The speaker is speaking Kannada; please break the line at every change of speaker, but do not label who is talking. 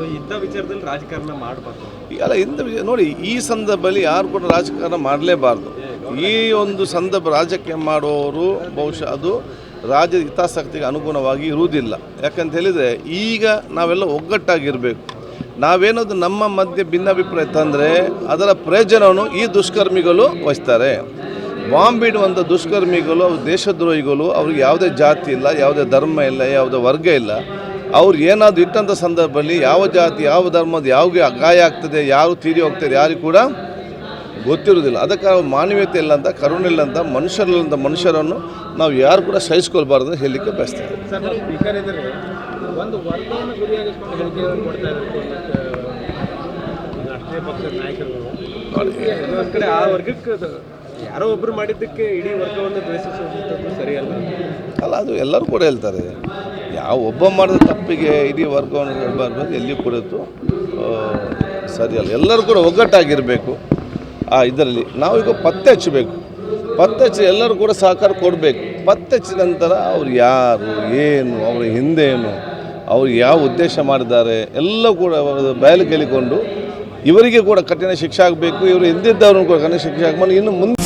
ಸೊ ಇಂಥ ವಿಚಾರದಲ್ಲಿ ರಾಜಕಾರಣ ಮಾಡಬಾರ್ದು.
ಅಲ್ಲ, ಇಂಥ ವಿಷಯ ನೋಡಿ, ಈ ಸಂದರ್ಭದಲ್ಲಿ ಯಾರು ಕೂಡ ರಾಜಕಾರಣ ಮಾಡಲೇಬಾರ್ದು. ಈ ಒಂದು ಸಂದರ್ಭ ರಾಜಕೀಯ ಮಾಡುವವರು ಬಹುಶಃ ಅದು ರಾಜ್ಯದ ಹಿತಾಸಕ್ತಿಗೆ ಅನುಗುಣವಾಗಿ ಇರುವುದಿಲ್ಲ. ಯಾಕಂತ ಹೇಳಿದರೆ, ಈಗ ನಾವೆಲ್ಲ ಒಗ್ಗಟ್ಟಾಗಿರಬೇಕು. ನಾವೇನಾದ್ರು ನಮ್ಮ ಮಧ್ಯೆ ಭಿನ್ನಾಭಿಪ್ರಾಯ ತಂದರೆ, ಅದರ ಪ್ರಯೋಜನವನ್ನು ಈ ದುಷ್ಕರ್ಮಿಗಳು ವಹಿಸ್ತಾರೆ. ಬಾಂಬ್ ಇಡುವಂಥ ದುಷ್ಕರ್ಮಿಗಳು, ಅವ್ರು ದೇಶದ್ರೋಹಿಗಳು, ಅವ್ರಿಗೆ ಯಾವುದೇ ಜಾತಿ ಇಲ್ಲ, ಯಾವುದೇ ಧರ್ಮ ಇಲ್ಲ, ಯಾವುದೇ ವರ್ಗ ಇಲ್ಲ. ಅವ್ರು ಏನಾದರೂ ಇಟ್ಟಂಥ ಸಂದರ್ಭದಲ್ಲಿ ಯಾವ ಜಾತಿ ಯಾವ ಧರ್ಮದ ಯಾವಾಗೆ ಗಾಯ ಆಗ್ತದೆ ಯಾರು ತೀರಿ ಹೋಗ್ತದೆ ಯಾರಿಗೂ ಕೂಡ ಗೊತ್ತಿರೋದಿಲ್ಲ ಅದಕ್ಕೆ ಅವ್ರು ಮಾನವೀಯತೆ ಇಲ್ಲ ಅಂತ ಕರುಣೆ ಇಲ್ಲ ಅಂತ ಮನುಷ್ಯರಿಲ್ಲಂಥ ಮನುಷ್ಯರನ್ನು ನಾವು ಯಾರು ಕೂಡ ಸಹಿಸ್ಕೊಳ್ಬಾರ್ದು ಹೇಳಲಿಕ್ಕೆ ಬಯಸ್ತೇವೆ
ಸರ್ ಯಾರೋ ಒಬ್ರು ಮಾಡಿದ್ದಕ್ಕೆ ಇಡೀ ವರ್ಗವನ್ನು ದ್ವೇಷಿಸುವಂಥದ್ದು ಸರಿಯಲ್ಲ.
ಅಲ್ಲ ಅದು ಎಲ್ಲರೂ ಕೂಡ ಹೇಳ್ತಾರೆ. ಯಾವ ಒಬ್ಬ ಮಾಡಿದ ತಪ್ಪಿಗೆ ಇಡೀ ವರ್ಗವನ್ನು ಹೇಳ್ಬಾರ್ದು, ಎಲ್ಲಿ ಕುರಿತು ಸರಿಯಲ್ಲ ಎಲ್ಲರೂ ಕೂಡ ಒಗ್ಗಟ್ಟಾಗಿರಬೇಕು. ಆ, ಇದರಲ್ಲಿ ನಾವೀಗ ಪತ್ತೆ ಹಚ್ಚಬೇಕು. ಪತ್ತೆ ಹಚ್ಚಿ ಎಲ್ಲರೂ ಕೂಡ ಸಹಕಾರ ಕೊಡಬೇಕು. ಪತ್ತೆ ಹಚ್ಚಿದ ನಂತರ ಅವ್ರು ಯಾರು, ಏನು, ಅವರ ಹಿಂದೇನು, ಅವ್ರು ಯಾವ ಉದ್ದೇಶ ಮಾಡಿದ್ದಾರೆ ಎಲ್ಲ ಕೂಡ ಬಯಲು ಕೇಳಿಕೊಂಡು ಇವರಿಗೆ ಕೂಡ ಕಠಿಣ ಶಿಕ್ಷೆ ಆಗಬೇಕು, ಇವರು ಹಿಂದಿದ್ದವ್ರನ್ನು ಕೂಡ ಕಠಿಣ ಶಿಕ್ಷೆ ಆಗಬೇಕು. ಇನ್ನು ಮುಂದೆ